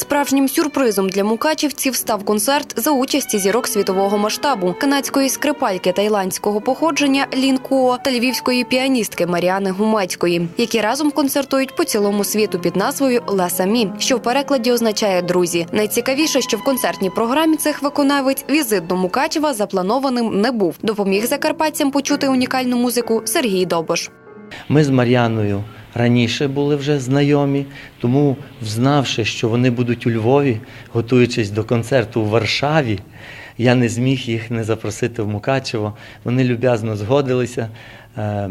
Справжнім сюрпризом для мукачівців став концерт за участі зірок світового масштабу канадської скрипальки тайландського походження Лін Куо та львівської піаністки Маріани Гумецької, які разом концертують по цілому світу під назвою Леса Мі, що в перекладі означає друзі. Найцікавіше, що в концертній програмі цих виконавець візит до Мукачева запланованим не був. Допоміг закарпатцям почути унікальну музику Сергій Добош. Ми з Мар'яною раніше були вже знайомі, тому, знавши, що вони будуть у Львові, готуючись до концерту у Варшаві, я не зміг їх не запросити в Мукачево. Вони люб'язно згодилися е,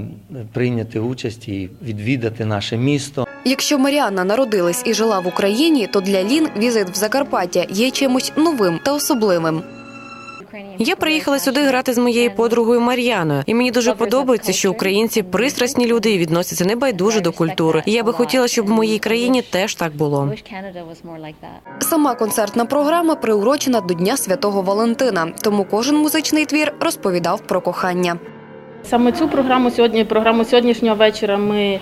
прийняти участь і відвідати наше місто. Якщо Маріанна народилась і жила в Україні, то для Лін візит в Закарпаття є чимось новим та особливим. Я приїхала сюди грати з моєю подругою Мар'яною, і мені дуже подобається, що українці пристрасні люди і відносяться небайдуже до культури. І я би хотіла, щоб в моїй країні теж так було. Сама концертна програма приурочена до Дня Святого Валентина, тому кожен музичний твір розповідав про кохання. Саме цю програму сьогодні, програму сьогоднішнього вечора ми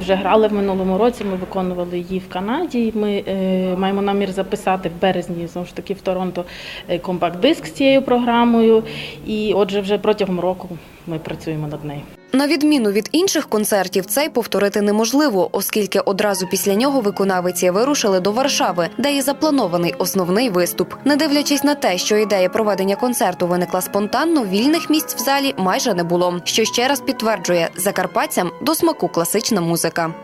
вже грали в минулому році. Ми виконували її в Канаді. Ми е, маємо намір записати в березні знову ж таки в Торонто е, компакт-диск з цією програмою. І отже, вже протягом року ми працюємо над нею. На відміну від інших концертів, цей повторити неможливо, оскільки одразу після нього виконавиці вирушили до Варшави, де і запланований основний виступ. Не дивлячись на те, що ідея проведення концерту виникла спонтанно, вільних місць в залі майже не було. Що ще раз підтверджує закарпатцям до смаку класична музика.